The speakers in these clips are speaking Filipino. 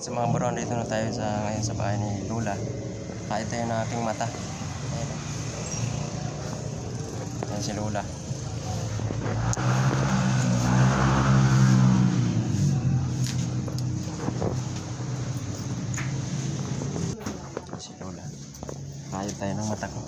Sa mga bro, dito na tayo sa ngayon sa bahay ni Lula. Kahit tayo ng aking mata. Ayan. Ayan si Lula. Si Lola. Kahit tayo ng mata ko.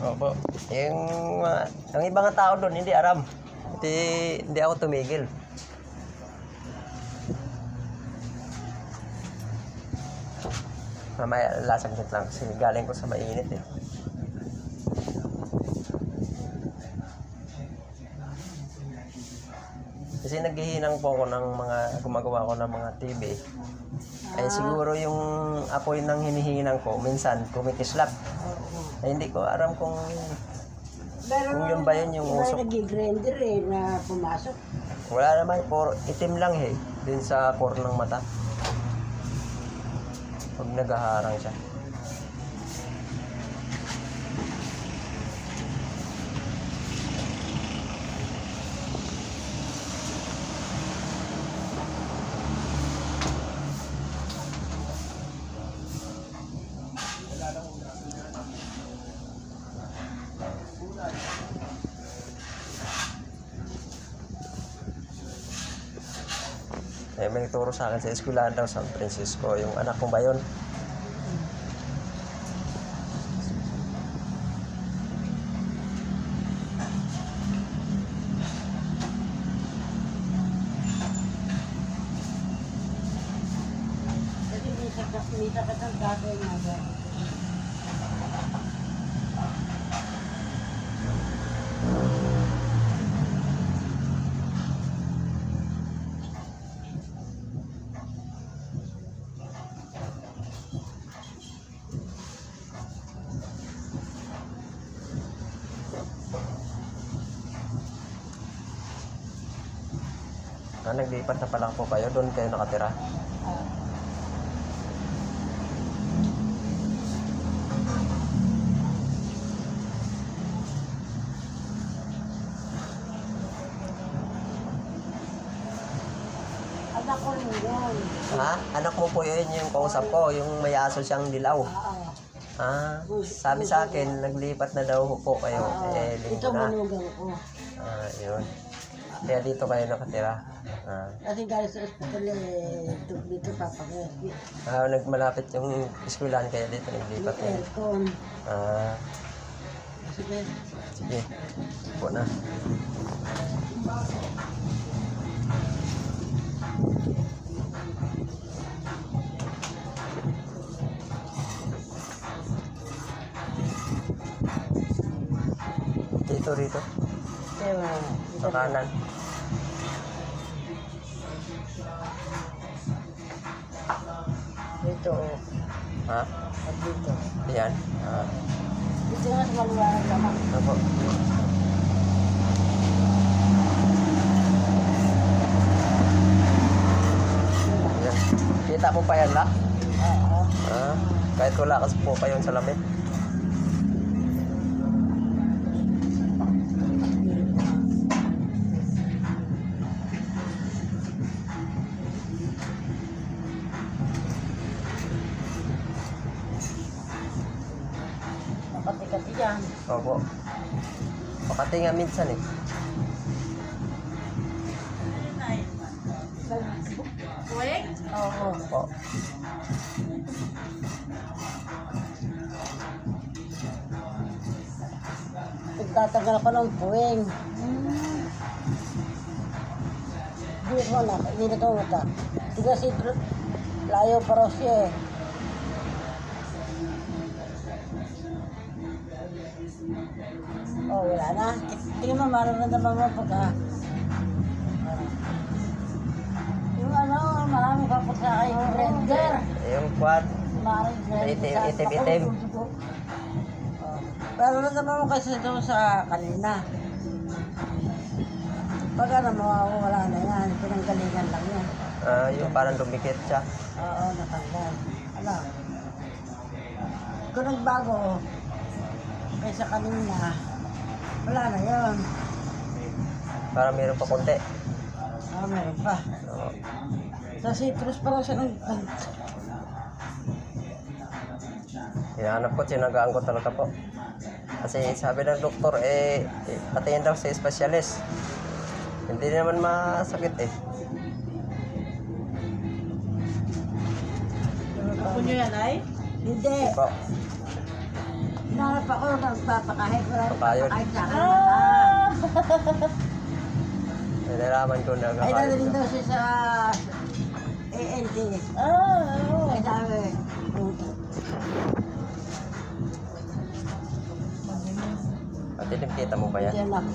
Opo. Yung, uh, ang ibang tao doon, hindi aram. Hindi, hindi ako tumigil. Mamaya, lasang lang kasi galing ko sa mainit eh. Kasi naghihinang po ako ng mga, gumagawa ko ng mga TV. Eh siguro yung apoy ng hinihinang ko, minsan kumikislap. Eh, hindi ko aram kung Pero Kung yun ba yun yung usok? nag-grinder eh na pumasok. wala naman, puro itim lang eh. Din sa core ng mata. Pag nagaharang siya. Eh, may nagturo sa akin sa eskwelahan daw San Francisco. Yung anak ko ba yun? Nga ba. Ah, naglipat na pa lang po kayo. Doon kayo nakatira. Anak ko rin yun. Ha? Anak mo po yun yung kausap ko. Yung may aso siyang dilaw. Oo. Ah, sabi sa akin, naglipat na daw po kayo. Oo. Eh, Ito na. manugang ko. Ah, yun. Kaya dito kayo nakatira. Ah, Kasi galing sa ospital eh, dito- dito papakit. ah nagmalapit yung eskwelahan kaya dito May naglipat kayo. aircon. Ah, Sige. sige. Po na. Dito, rito. Kaya, Sa kanan. Dito. Ha? At dito. Ayan. Ah, Dito nga sa maliwanag naman. Apo. Ayan. Kita mo pa yan, la? Oo. Ah, kahit wala kasi po pa yun sa lamit. Nga minsan eh. Oo. Opo. Nagtatagal ako ng puwing. Hindi ko na, hindi na ito mata. Tiga si Layo pa raw siya eh. Oh, wala na. Tingnan mo, mararamdaman mo pagka... Yung ano, marami pa po sa akin yung render. Yung quad. Maraming render Itim, itim, itim. Oh. Pero naman mo kasi doon sa kanina. Pag ano, mawawala na yan. Pinanggalingan lang yan. Ah, yung parang dumikit siya. Oo, natanggal. Ano? Kung nagbago, kaysa kanina, Wala na yun. Para meron pa konti. Ah, meron pa. Oo. Sa citrus pa lang siya nag... nag- Hinahanap ko, tinagaan ko talaga po. Kasi sabi ng doktor, eh, eh patingin daw sa specialist. Hindi naman masakit eh. Ako nyo yan ay? Hindi. Po. Hinahanap ako, nagpapakahit. Wala Papayod. nagpapakahit sa akin. Ah! Nalaman ko na Ay, ko. daw siya sa ANT. Ah, oo. Ay, sabi, Pati kita mo ba yan? Diyan lang.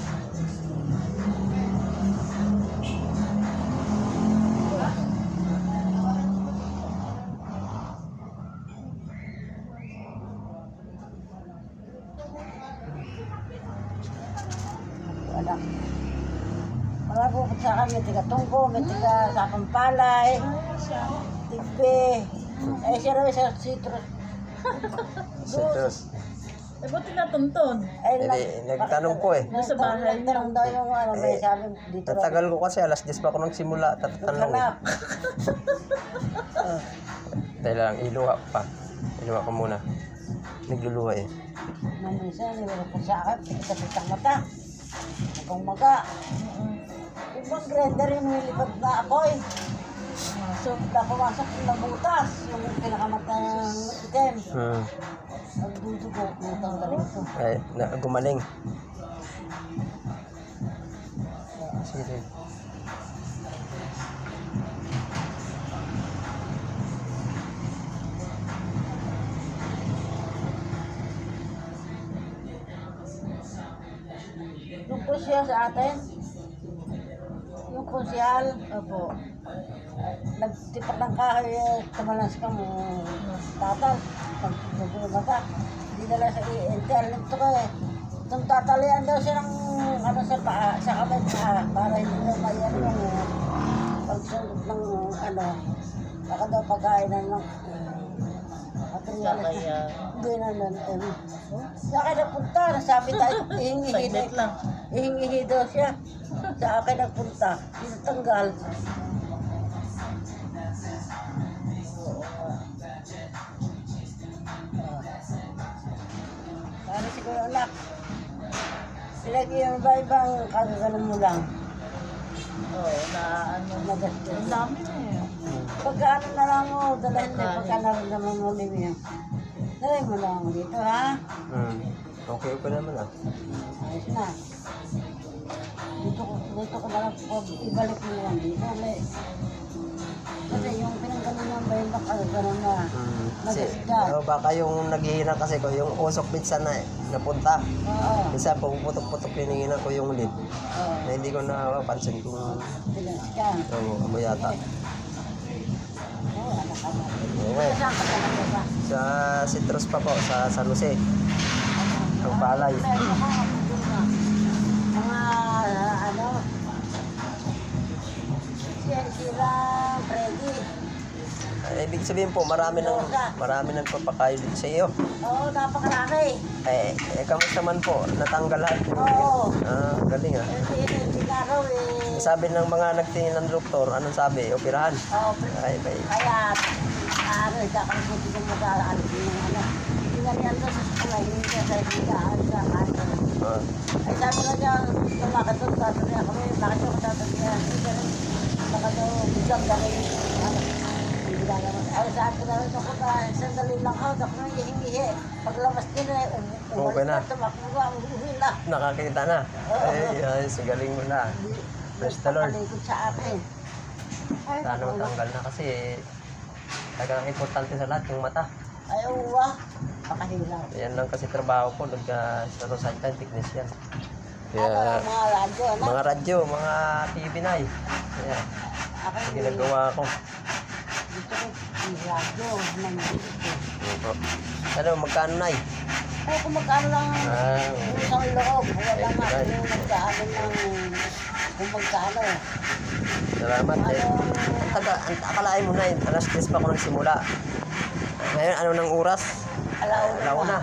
Akin, may tiga tungko, may tiga sakang palay, tigbe. Eh, siya raw sa citrus. Citrus. Eh, ba't tinatunton? Ay, Hindi, nagtanong po eh. Doon sa bahay. Nagtanong daw yung ano, may Eh, sabi dito raw. Natagal ko kasi, alas 10 pa ako nang simula. Tatanong eh. Hanap. Dahil lang, iluha pa. Iluha ko muna. Nagluluha eh. Minsan, nilaro ko sa akin, pikit ang mata. Hanggang maga. Ibang grinder yung nilipad na apoy. So, na pumasok yung nabutas, yung pinakamata ng item. Hmm. Nagdudugo, natanggalin ko. Ay, na, gumaling. Sige. Yung konsyal sa atin, yung konsyal, Opo. nagtipak ng kahoy, eh, ka mo, tatal, pag mata, hindi nila sa internet to ka eh. Itong tatalian daw siya ng ano sa paa, sa kamay paa, para hindi daw may ano yung pagsunod ng ano, baka daw pagkainan ng materialis Kaya, na hindi na nun. Eh. Sa akin nagpunta, nasabi tayo, ihingihi saglit lang. Ihingihi daw siya. Sa akin nagpunta, tinatanggal. Para siguro anak. Ilagay yung ba ibang mo lang. Oo, na ano. Nagastos. Ang dami na eh. Pagka ano na lang mo, dalahin mo pagka naramdaman mo din yan. Dalahin mo lang dito ha. Hmm. Okay pa naman ah. Ayos na. Dito ko, dito ko lang po, ibalik mo yan dito. May, kasi yung pinanggalingan ba yung baka gano'n na. Hmm. Kasi, oh, baka yung naghihina kasi ko, yung usok minsan na napunta. Oo. Minsan pumuputok-putok hinihinan ko yung lid. Oo. Na hindi ko napansin kung Bilang ka. yata. Oo, anak ka na. Okay. Ba? Sa citrus pa po, sa San Jose. Ang palay. Mga, ano, siya, sila, Freddy. Eh, ibig sabihin po, marami nang marami nang papakayo dito sa iyo. Oo, napakarami. Eh, eh kamusta man po? Natanggal lahat. Oo. Ah, galing ah. Hindi, hindi nga raw eh. Sabi ng mga nagtingin ng doktor, anong sabi? Operahan. Oo, Ay, bay. kaya, ano, ko mo sa ano, yung ano. Ginanyan ko sa school, hindi siya sa higaan sa kanto. Ah, Ay, sabi na niya, lumakad doon, sabi niya, kami, bakit ako tatabihan? Hindi ka rin, baka daw, biglang ano, hindi ka naman. Ay, sabi na rin ako na, sandali lang ako, ako nang hihingihi. Paglabas din na, um, Okay na. ka, uwi na. nakakita na. Ay, ay, galing mo na. Praise the Lord. Sa akin. Ay, Sana naku, matanggal na kasi talagang importante sa lahat yung mata. Ay, uwa. Pakahirap. Yan lang kasi trabaho ko, nagka sa Rosalind technician. Kaya, mga radyo, mga radyo, mga TV na eh. Kaya, Ako, yung ginagawa ko. Dito ko, yung radyo, nandito. Ano po? Ano, magkano na eh? Kung magkano lang Ah, isang loob, wala nga ay. yung magkano ng kung magkano. Salamat eh. Ano, Taga, ang akalain mo na eh, alas 10 pa ako nagsimula. Ngayon, ano ng oras? alauna Alaw na.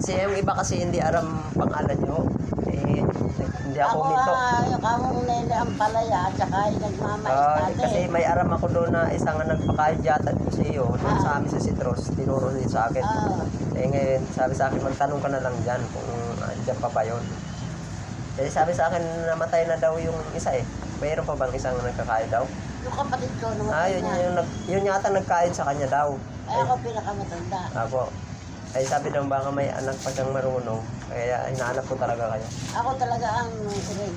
Kasi yung iba kasi hindi aram pangalan nyo. Eh, hindi ako Ako huminto. ah, yung kamong nila ang palaya at saka yung nagmamais Ah, kasi may aram ako doon na isang nagpakahit yatad ko sa iyo doon sa amin sa Citros, tinuro din sa akin. Ah, Eh ngayon, sabi sa akin, magtanong ka na lang dyan kung andyan pa ba yun. Eh sabi sa akin, namatay na daw yung isa eh. Mayroon pa bang isang nagkakain daw? yung kapatid ko nung Ah, yun, yun, yun, yun yata nagkain sa kanya daw. Ay, ako pinakamatanda. Ako. Ay sabi daw baka may anak pa siyang marunong. Kaya hinahanap ko talaga kayo. Ako talaga ang rin.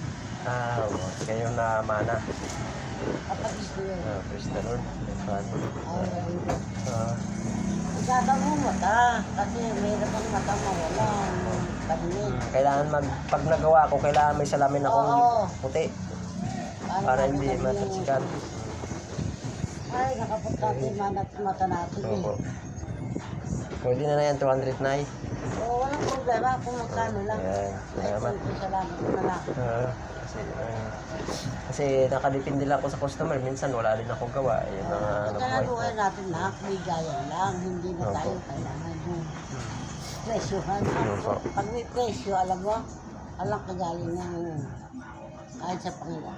Ah, oo. kayo na mana. Kapatid ko yun. Ah, praise the Lord. Ay, Ah, Igatan mo mata. Kasi mayroon ang mata mawala. Pagnig. kailangan mag, pag nagawa ko, kailangan may salamin akong Oo. puti para hindi matatsikan. Ay, nakapunta natin manat mata natin eh. Opo. Pwede na na yan, 200 na eh. Oo, walang problema kung magkano lang. Ayan, Ay, salamat. kung salamat mo na lang. Ah, kasi, ah, kasi nakadepende lang ako sa customer. Minsan wala rin ako gawa. Uh, Ang kanabuhay natin na, bigayan lang. Hindi na Opo. tayo kailangan yung presyohan. Opo. Pag may presyo, alam mo, alam kagaling ng kahit sa Panginoon.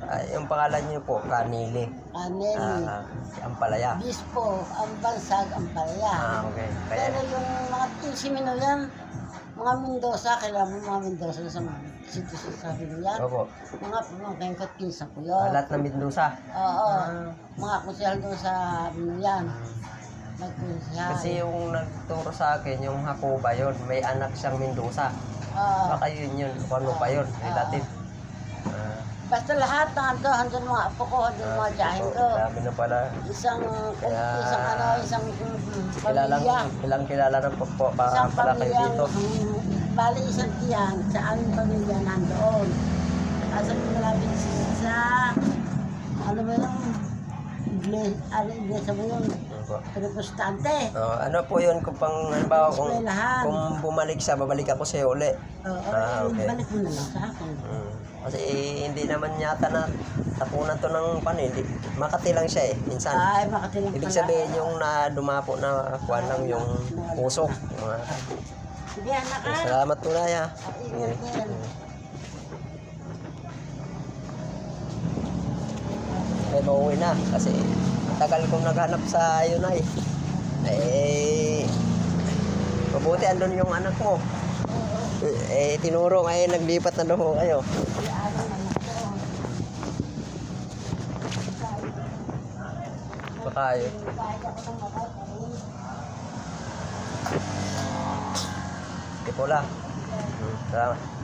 Ah, yung pangalan niyo po, Kanili. Kanin, Ah, ang palaya. bispo, ang bansag, ang palaya. Ah, okay. Kaya, Pero yung mga insimino yan, mga Mendoza, kailangan mo mga Mendoza sa sitio sa sabi mo yan. opo. Mga pamangkin ko, pinsa ko Ah, yun. lahat ng Mendoza. Oo, mga kusihal doon sa ano yan. Nagkusihal. Kasi yung nagturo sa akin, yung Hakoba yun, may anak siyang Mendoza. Oo. Baka yun yun, kung ano pa yun, relative. Ah, basta lahat ng ando, andun mga apo ko, andun mga ah, tiyahin opo, ko. Dami na pala. Isang, Kaya- isang ano, isang mm, Kilalang, pamilya. kilang kilala na po, po pa, Isang pala kayo pamilya, dito. mm, bali isang tiyan, sa aming pamilya nandoon. Asa mo malapit sa, ano ba yung, iglesia, ano iglesia mo yun, Opo. protestante. Oh, ano po yun kung pang halimbawa kung Eskwelahan. kung bumalik siya, babalik ako sa uli. Oo, Ah, okay. balik mo na lang sa akin. Mm. Kasi eh, hindi naman yata na tapunan to ng pan, hindi. Makati lang siya eh, minsan. Ay, makatilang Ibig sabihin yung na dumapo na kuwan lang yung usok. Mga, Sige, anak ka. salamat po na ya. Ingat din. Eh, mauwi na kasi tagal kong naghanap sa yun ay. Eh, mabuti andun yung anak mo. Eh, tinuro ngayon, naglipat na daw kayo. Yun. Di pula. Hmm, salamat.